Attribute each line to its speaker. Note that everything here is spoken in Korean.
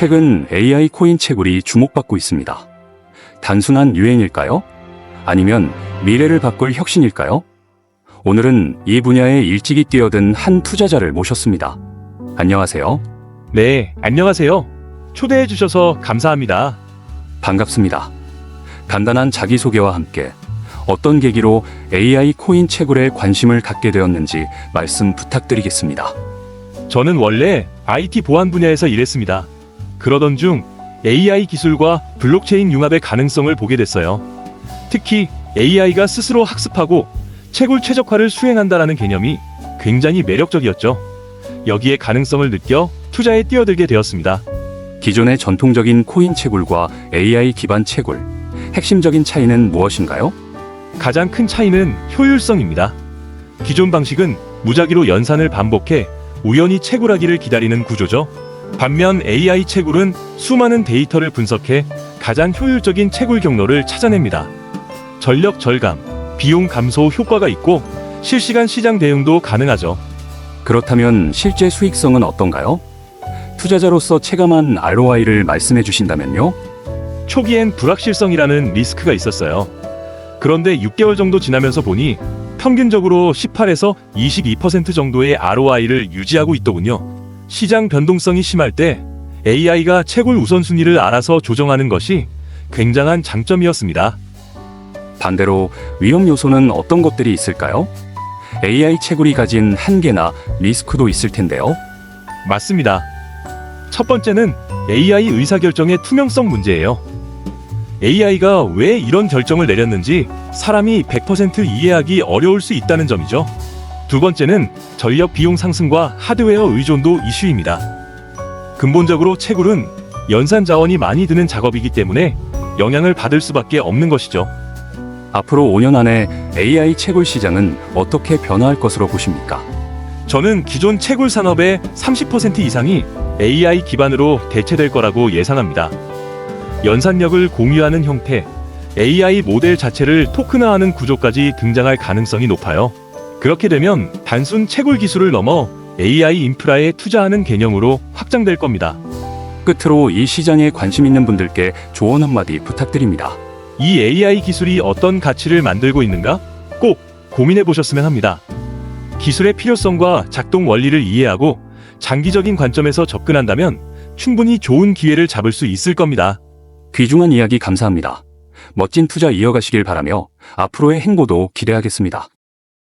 Speaker 1: 최근 AI 코인 채굴이 주목받고 있습니다. 단순한 유행일까요? 아니면 미래를 바꿀 혁신일까요? 오늘은 이 분야에 일찍이 뛰어든 한 투자자를 모셨습니다. 안녕하세요.
Speaker 2: 네, 안녕하세요. 초대해 주셔서 감사합니다.
Speaker 1: 반갑습니다. 간단한 자기소개와 함께 어떤 계기로 AI 코인 채굴에 관심을 갖게 되었는지 말씀 부탁드리겠습니다.
Speaker 2: 저는 원래 IT 보안 분야에서 일했습니다. 그러던 중 AI 기술과 블록체인 융합의 가능성을 보게 됐어요. 특히 AI가 스스로 학습하고 채굴 최적화를 수행한다라는 개념이 굉장히 매력적이었죠. 여기에 가능성을 느껴 투자에 뛰어들게 되었습니다.
Speaker 1: 기존의 전통적인 코인 채굴과 AI 기반 채굴, 핵심적인 차이는 무엇인가요?
Speaker 2: 가장 큰 차이는 효율성입니다. 기존 방식은 무작위로 연산을 반복해 우연히 채굴하기를 기다리는 구조죠. 반면 AI 채굴은 수많은 데이터를 분석해 가장 효율적인 채굴 경로를 찾아냅니다. 전력 절감, 비용 감소 효과가 있고 실시간 시장 대응도 가능하죠.
Speaker 1: 그렇다면 실제 수익성은 어떤가요? 투자자로서 체감한 ROI를 말씀해 주신다면요?
Speaker 2: 초기엔 불확실성이라는 리스크가 있었어요. 그런데 6개월 정도 지나면서 보니 평균적으로 18에서 22% 정도의 ROI를 유지하고 있더군요. 시장 변동성이 심할 때 AI가 채굴 우선순위를 알아서 조정하는 것이 굉장한 장점이었습니다.
Speaker 1: 반대로 위험 요소는 어떤 것들이 있을까요? AI 채굴이 가진 한계나 리스크도 있을 텐데요.
Speaker 2: 맞습니다. 첫 번째는 AI 의사결정의 투명성 문제예요. AI가 왜 이런 결정을 내렸는지 사람이 100% 이해하기 어려울 수 있다는 점이죠. 두 번째는 전력 비용 상승과 하드웨어 의존도 이슈입니다. 근본적으로 채굴은 연산 자원이 많이 드는 작업이기 때문에 영향을 받을 수밖에 없는 것이죠.
Speaker 1: 앞으로 5년 안에 AI 채굴 시장은 어떻게 변화할 것으로 보십니까?
Speaker 2: 저는 기존 채굴 산업의 30% 이상이 AI 기반으로 대체될 거라고 예상합니다. 연산력을 공유하는 형태, AI 모델 자체를 토큰화하는 구조까지 등장할 가능성이 높아요. 그렇게 되면 단순 채굴 기술을 넘어 AI 인프라에 투자하는 개념으로 확장될 겁니다.
Speaker 1: 끝으로 이 시장에 관심 있는 분들께 조언 한마디 부탁드립니다.
Speaker 2: 이 AI 기술이 어떤 가치를 만들고 있는가? 꼭 고민해 보셨으면 합니다. 기술의 필요성과 작동 원리를 이해하고 장기적인 관점에서 접근한다면 충분히 좋은 기회를 잡을 수 있을 겁니다.
Speaker 1: 귀중한 이야기 감사합니다. 멋진 투자 이어가시길 바라며 앞으로의 행보도 기대하겠습니다.